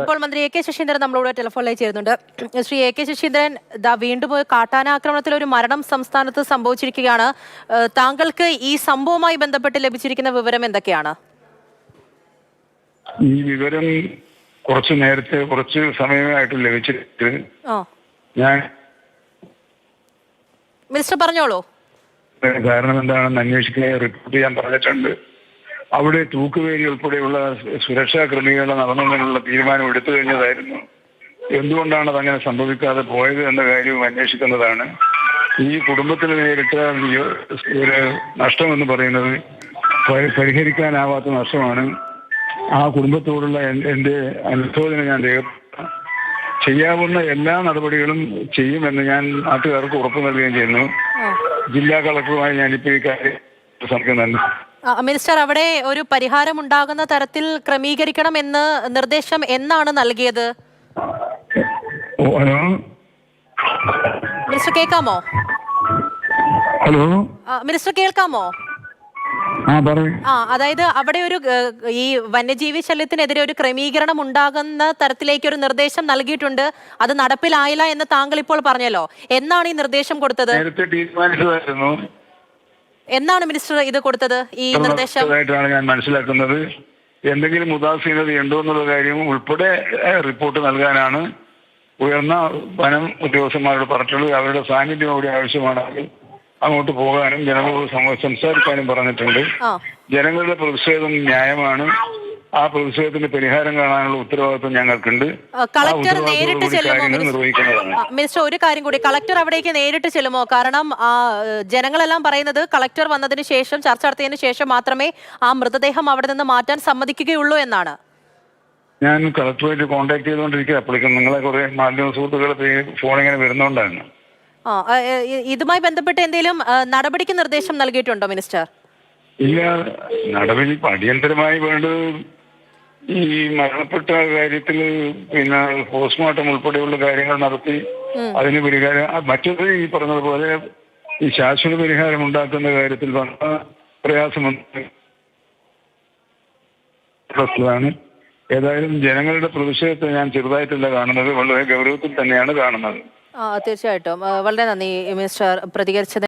ഇപ്പോൾ മന്ത്രി A K Saseendran നമ്മളോട് ടെലിഫോണിലേക്ക് ചേരുന്നുണ്ട്. ശ്രീ എ കെ ശശീന്ദ്രൻ ദാ വീണ്ടും കാട്ടാന കാട്ടാനാക്രമണത്തിൽ ഒരു മരണം സംസ്ഥാനത്ത് സംഭവിച്ചിരിക്കുകയാണ്. താങ്കൾക്ക് ഈ സംഭവവുമായി ബന്ധപ്പെട്ട് ലഭിച്ചിരിക്കുന്ന വിവരം എന്തൊക്കെയാണ്? ഈ വിവരം കുറച്ച് നേരത്തെ കുറച്ച് സമയമായിട്ട് ലഭിച്ചിട്ട് ആ. ഞാൻ മിനിസ്റ്റർ പറഞ്ഞോളൂ. കാരണം എന്താണെന്ന് അന്വേഷിക്കാൻ റിപ്പോർട്ട് ചെയ്യാൻ പറഞ്ഞിട്ടുണ്ട്. അവിടെ തൂക്കുവേലി ഉൾപ്പെടെയുള്ള സുരക്ഷാ ക്രമീകരണം നടന്നതിനുള്ള തീരുമാനം എടുത്തു കഴിഞ്ഞതായിരുന്നു. എന്തുകൊണ്ടാണ് അതങ്ങനെ സംഭവിക്കാതെ പോയത് എന്ന കാര്യവും അന്വേഷിക്കുന്നതാണ്. ഈ കുടുംബത്തിന് നേരിട്ട ഒരു ഒരു നഷ്ടമെന്ന് പറയുന്നത് പരി- പരിഹരിക്കാനാവാത്ത നഷ്ടമാണ്. ആ കുടുംബത്തോടുള്ള എന്റെ അനുശോചന ഞാൻ ചെയ്യാവുന്ന എല്ലാ നടപടികളും ചെയ്യുമെന്ന് ഞാൻ നാട്ടുകാർക്ക് ഉറപ്പ് നൽകുകയും ചെയ്യുന്നു. ജില്ലാ കളക്ടറുമായി ഞാനിപ്പോൾ ഈ കാര്യം സംസാരിക്കുന്നുണ്ട് മിനിസ്റ്റർ അവിടെ ഒരു പരിഹാരം ഉണ്ടാകുന്ന തരത്തിൽ ക്രമീകരിക്കണം എന്ന് നിർദ്ദേശം എന്നാണ് നൽകിയത്? മിനിസ്റ്റർ കേൾക്കാമോ? ഹലോ? മിനിസ്റ്റർ കേൾക്കാമോ? ആ അതായത് അവിടെ ഒരു ഈ വന്യജീവി ശല്യത്തിനെതിരെ ഒരു ക്രമീകരണം ഉണ്ടാകുന്ന തരത്തിലേക്ക് ഒരു നിർദ്ദേശം നൽകിയിട്ടുണ്ട്. അത് നടപ്പിലായില്ല എന്ന് താങ്കൾ ഇപ്പോൾ പറഞ്ഞല്ലോ. എന്നാണ് ഈ നിർദ്ദേശം കൊടുത്തത്? എന്നാണ് മിനിസ്റ്റർ ഇത് കൊടുത്തത്? ഈ നിർദ്ദേശം? ഞാൻ മനസ്സിലാക്കുന്നത്. എന്തെങ്കിലും ഉദാസീനത ഉണ്ടോ എന്നുള്ള കാര്യം ഉൾപ്പെടെ റിപ്പോർട്ട് നൽകാനാണ് ഉയർന്ന വനം ഉദ്യോഗസ്ഥന്മാരോട് പറഞ്ഞിട്ടുള്ളത്. അവരുടെ സാന്നിധ്യം അവിടെ ആവശ്യമാണെങ്കിൽ അങ്ങോട്ട് പോകാനും ജനങ്ങളോട് സംസാരിക്കാനും പറഞ്ഞിട്ടുണ്ട്. ജനങ്ങളുടെ പ്രതിഷേധം ന്യായമാണ്. ആ പ്രതിഷേധത്തിന് പരിഹാരം കാണാനുള്ള ഉത്തരവാദിത്വം ഞങ്ങൾക്കുണ്ട്. കളക്ടർ നേരിട്ട് ചെല്ലുമോ മിനിസ്റ്റർ? ഒരു കാര്യം കൂടി. കളക്ടർ അവിടേക്ക് നേരിട്ട് ചെല്ലുമോ? കാരണം ജനങ്ങളെല്ലാം പറയുന്നത് കളക്ടർ വന്നതിന് ശേഷം ചർച്ച നടത്തിയതിന് ശേഷം മാത്രമേ ആ മൃതദേഹം അവിടെ നിന്ന് മാറ്റാൻ സമ്മതിക്കുകയുള്ളൂ എന്നാണ്. ഞാൻ കളക്ടറുമായിട്ട് കോൺടാക്ട് ചെയ്തുകൊണ്ടിരിക്കുക അപ്പോഴേക്കും നിങ്ങളെ കുറെ മാധ്യമ സുഹൃത്തുക്കൾ ഫോൺ ഇങ്ങനെ വരുന്നോണ്ടാണ്. ആ ഇതുമായി ബന്ധപ്പെട്ട് എന്തെങ്കിലും നടപടിക്ക് നിർദ്ദേശം നൽകിയിട്ടുണ്ടോ മിനിസ്റ്റർ? ഇല്ല നടപടി അടിയന്തരമായി വേണ്ടത് ഈ മരണപ്പെട്ട കാര്യത്തിൽ പിന്നെ പോസ്റ്റ്മോർട്ടം ഉൾപ്പെടെയുള്ള കാര്യങ്ങൾ നടത്തി അതിന് പരിഹാരം മറ്റത് ഈ പറഞ്ഞതുപോലെ ഈ ശാശ്വത പരിഹാരം ഉണ്ടാക്കുന്ന കാര്യത്തിൽ വന്ന പ്രയാസമാണ് ഏതായാലും ജനങ്ങളുടെ പ്രതിഷേധത്തെ ഞാൻ ചെറുതായിട്ടല്ല കാണുന്നത് വളരെ ഗൗരവത്തിൽ തന്നെയാണ് കാണുന്നത്. തീർച്ചയായിട്ടും. വളരെ നന്ദി മിസ്റ്റർ പ്രതികരിച്ചത്